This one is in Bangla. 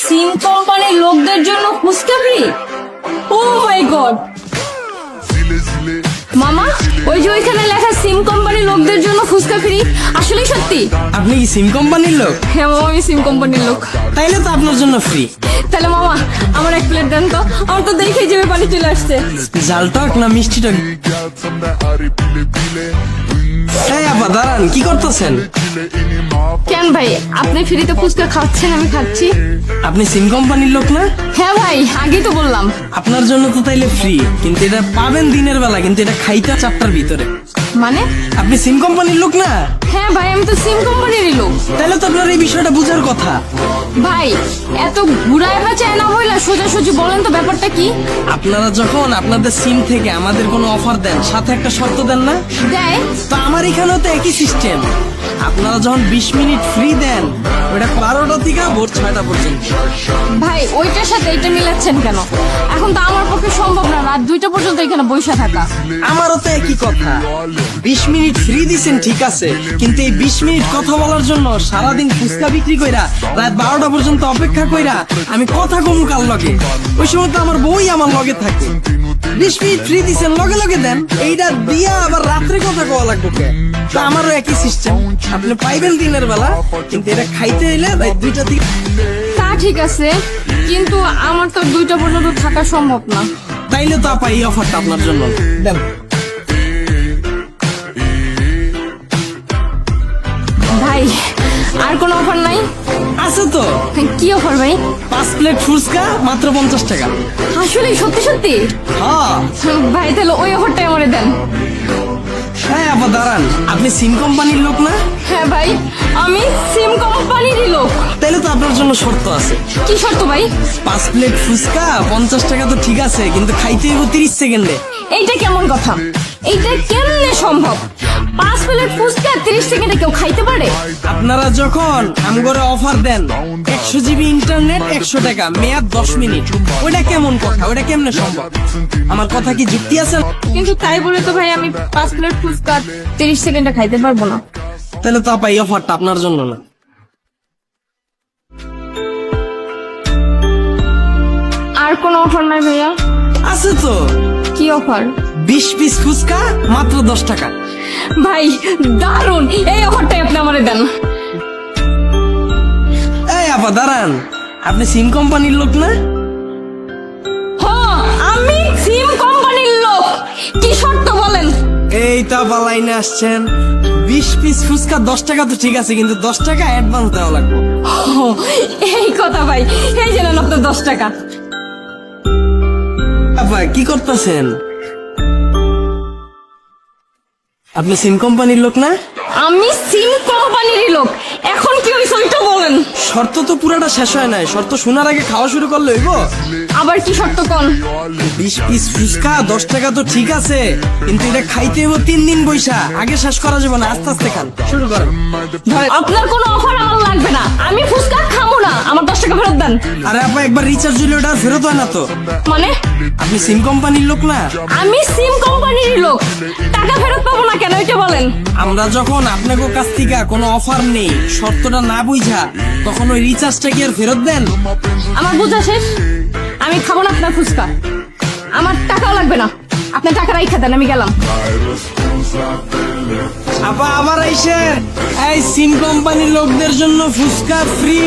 সিম কোম্পানির লোকদের জন্য ফ্রি? ও মাই গড মামা ওই যে ওইখানে লেখা সিম কোম্পানির লোকদের জন্য ফুচকা ফ্রি। আসলেই সত্যি? আপনি কি সিম কোম্পানির লোক? হ্যাঁ মামা আমি সিম কোম্পানির লোক। তাইলে তো আপনার জন্য ফ্রি। তাহলে মামা আমার এক প্লেট দেন তো। আমার তো দেখে যাবে পানি চলে আসছে। জাল টক না মিষ্টি টক এই আপা দাঁড়ান কি করতেছেন? কেন ভাই আপনি ফ্রিতে ফুচকা খাচ্ছেন আমি খাচ্ছি। আপনি সিম কোম্পানির লোক না? হ্যাঁ ভাই আগেই তো বললাম। আপনার জন্য তো তাইলে ফ্রি কিন্তু এটা পাবেন দিনের বেলা কিন্তু এটা খাইতে চারটার ভিতরে। মানে? আপনি সিম কোম্পানির লোক না? হ্যাঁ ভাই আমি তো সিম কোম্পানিরই লোক। তাহলে তো আপনার এই বিষয়টা বুঝার কথা। ভাই এত ঘুরায় বেচায় না হইলা সোজাসুজি বলেন তো ব্যাপারটা কি? আপনারা যখন আপনাদের সিম থেকে আমাদের কোনো অফার দেন সাথে একটা শর্ত দেন না? দেয়? তো আমার এখানেও তো একই সিস্টেম। আপনারা যখন বিশ মিনিট ফ্রি দেন ওটা বারোটা থেকে ভোর ছয়টা পর্যন্ত। ভাই ওইটার সাথে এটা মিলাচ্ছেন কেন? এখন তো আমার পক্ষে সম্ভব না রাত দুইটা পর্যন্ত এখানে বসে থাকা। আমারও তো একই কথা। বিশ মিনিট ফ্রি দিছেন ঠিক আছে। কিন্তু এই বিশ মিনিট কথা বলার জন্য সারাদিন ফুচকা বিক্রি কইরা রাত বারোটা পর্যন্ত অপেক্ষা কইরা আমি কথা কম কাল লগে? ওই সময় তো আমার বই আমার লগে থাকে। বিশ মিনিট ফ্রি দিছেন লগে লগে দেন। এইটা দিয়া আবার রাত্রে কথা কওয়া লাগবে? তা আমারও একই সিস্টেম আপনি পাইবেন দিনের বেলা কিন্তু এটা খাইতে এলে রাত দুইটা থেকে তা ঠিক আছে কিন্তু আমার তো দুইটা পর্যন্ত থাকা সম্ভব না। তাইলে তো আপা এই অফারটা আপনার জন্য। দেন। ভাই আর কোনো অফার নাই? আছে তো। কি অফার ভাই? পাঁচ প্লেট ফুচকা মাত্র পঞ্চাশ টাকা। আসলে সত্যি সত্যি? হ্যাঁ। ভাই তাহলে ওই অফারটাই আমারে দেন। হ্যাঁ আপা দাঁড়ান। আপনি সিম কোম্পানির লোক না? হ্যাঁ ভাই আমি সিম কোম্পানিরই লোক। তাহলে তো আপনার জন্য শর্ত আছে। কি শর্ত ভাই? পাঁচ প্লেট ফুচকা পঞ্চাশ টাকা তো ঠিক আছে কিন্তু খাইতে হইব তিরিশ সেকেন্ডে। এইটা কেমন কথা? এইটা কেমনে সম্ভব? পাঁচ প্লেট ফুচকা তিরিশ সেকেন্ডে কেউ খাইতে পারে? আপনারা যখন আমগরে অফার দেন একশো জিবি ইন্টারনেট একশো টাকা মেয়াদ দশ মিনিট। ওইটা কেমন কথা? ওইটা কেমনে সম্ভব? আমার কথা কি যুক্তি আছে? কিন্তু তাই বলে তো ভাই আমি পাঁচ প্লেট ফুচকা তিরিশ সেকেন্ডে খাইতে পারব না। তাহলে তো আপা এই অফারটা আপনার জন্য না। আর কোনো অফার নাই ভাইয়া? আছে তো। কি অফার? বিশ পিস ফুচকা মাত্র দশ টাকা। ভাই দারুণ এই অফারটাই আপনি আমারে দেন। এই আপা দাঁড়ান। আপনি সিম কোম্পানির লোক না? হ আমি সিম কোম্পানির লোক। কি শর্ত বলেন? এই তো আপা লাইনে আসছেন। বিশ পিস ফুচকা দশ টাকা তো ঠিক আছে কিন্তু দশ টাকা অ্যাডভান্স দেওয়া লাগবে। এই কথা ভাই এই জানেন আপনার দশ টাকা। আপা কি করতেছেন? আপনি সিম কোম্পানির লোক না? আমি সিম কোম্পানিরই লোক। এখন কি হয়েছে ওইটা বলেন। শর্ত তো পুরাটা শেষ হয় নাই। শর্ত শোনার আগে খাওয়া শুরু করলে হইব? আবার কি শর্ত কোন? বিশ পিস ফুচকা দশ টাকা তো ঠিক আছে। কিন্তু এটা খাইতে হইব তিন দিন বৈশা। আগে শেষ করা যাবে না আস্তে আস্তে খান। শুরু করেন। আপনার কোনো অফার আমার লাগবে না। আমি ফুচকা খাব না। আমার দশ টাকা ফেরত দেন। আরে আপা একবার রিচার্জ হইলে ওটা ফেরত হয় না তো। মানে? আপনি সিম কোম্পানির লোক না। আমি সিম কোম্পানির লোক। টাকা ফেরত পাবো না কেন এটা বলেন। আমরা যখন আপনাকে কাছ থেকে কোনো অফার নেই শর্তটা না বুঝা তখন ওই রিচার্জটা কি আর ফেরত দেন? আমার বোঝা শেষ? আমি খাব না আপনার ফুচকা। আমার টাকা লাগবে না। আপনি টাকা রাইখা দেন আমি গেলাম। আপা আবার আইসে। এই সিম কোম্পানির লোকদের জন্য ফুচকা ফ্রি